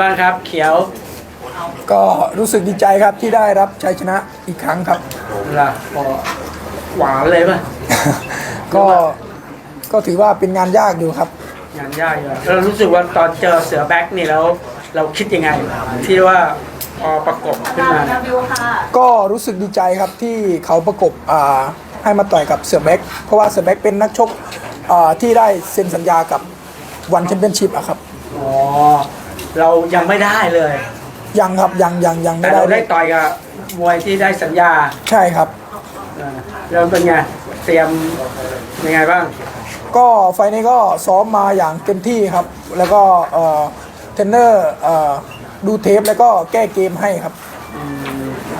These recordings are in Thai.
บ้างครับเขียวก็รู้สึกดีใจครับที่ได้รับชัยชนะอีกครั้งครับ ล่ะพอหวานเลยป่ะก็ก็ถือว่าเป็นงานยากอยู่ครับ งานยากอยู่เรารู้สึกว่าตอนเจอเสือแบ็กนี่แล้ว เราคิดยังไง ที่ว่าพอประกบขึ้นมาเนี่ยวิวค่ะก็รู้สึกดีใจครับที่เขาประกบอ่าให้มาต่อยกับเสือแบ็กเพราะว่าเสือแบ็กเป็นนักชกอ่าที่ได้เซ็นสัญญากับวันแชมเปี้ยนชิพอะครับ อ๋อ เรายังไม่ได้เลยยังครับยังยังยังแต่ไม่ได้เราเลได้ยต่อยกับมวยที่ได้สัญญาใช่ครับ เออเราเป็นไงเตรียมยังไงบ้างก็ไฟล์นี้ก็ซ้อมมาอย่างเต็มที่ครับ แล้วก็เอ่อเทรนเนอร์เอ่อดูเทปแล้วก็แก้เกมให้ครับ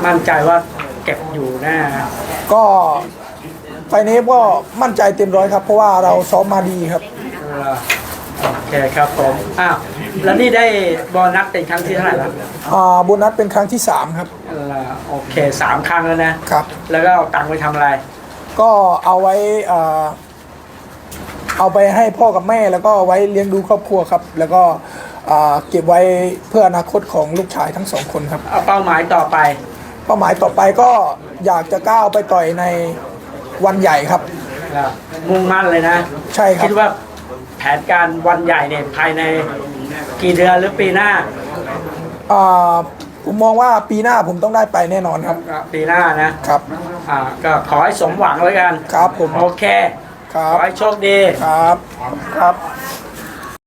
มั่นใจว่าเก็บอยู่แน่ก็ไฟล์นี้ก็มั่นใจเต็มร้อยครับ เพราะว่าเราซ้อมมาดีครับ เออ โอเคครับผมอ้าวแล้วนี่ได้บอลนัดเป็นครั้งที่เท่าไหร่แล้วอ่าโบนัสเป็นครั้งที่ 3 ครับ เออโอเคสามครั้งแล้วนะ ครับ แล้วก็เอาตังค์ไปทำอะไร ก็เอาไว้อ่าเอาไปให้พ่อกับแม่แล้วก็ไว้เลี้ยงดูครอบครัวครับ แล้วก็อ่าเก็บไว้เพื่ออนาคตของลูกชายทั้งสองคนครับ เอาเป้าหมายต่อไปเป้าหมายต่อไปก็อยากจะก้าวไปต่อยในวันใหญ่ครับนะมุ่งมั่นเลยนะ ใช่ครับ คิดว่า แผนการวันใหญ่เนี่ยภายในกี่เดือนหรือปีหน้าอ่าผมมองว่าปีหน้าผมต้องได้ไปแน่นอนครับก็ปีหน้านะครับอ่าก็ขอให้สมหวังแล้วกันครับผมโอเค ครัขบอให้โชคดีครับครับค